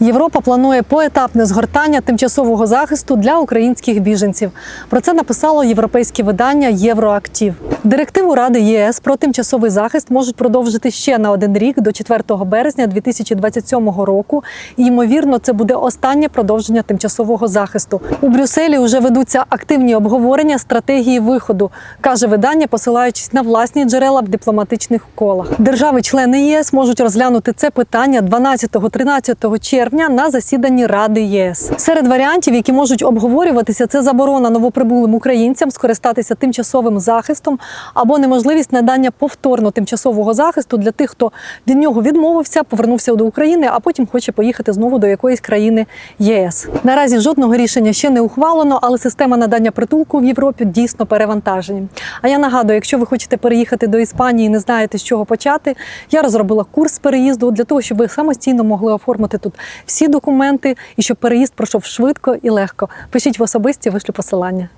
Європа планує поетапне згортання тимчасового захисту для українських біженців. Про це написало європейське видання Євроактів. Директиву Ради ЄС про тимчасовий захист можуть продовжити ще на один рік до 4 березня 2027 року. І ймовірно, це буде останнє продовження тимчасового захисту. У Брюсселі вже ведуться активні обговорення стратегії виходу, каже видання, посилаючись на власні джерела в дипломатичних колах. Держави-члени ЄС можуть розглянути це питання 12-13 червня на засіданні Ради ЄС. Серед варіантів, які можуть обговорюватися, це заборона новоприбулим українцям скористатися тимчасовим захистом або неможливість надання повторно тимчасового захисту для тих, хто від нього відмовився, повернувся до України, а потім хоче поїхати знову до якоїсь країни ЄС. Наразі жодного рішення ще не ухвалено, але система надання притулку в Європі дійсно перевантажені. А я нагадую, якщо ви хочете переїхати до Іспанії і не знаєте, з чого почати, я розробила курс переїзду для того, щоб ви самостійно могли оформити тут всі документи і щоб переїзд пройшов швидко і легко. Пишіть в особисті, вишлю посилання.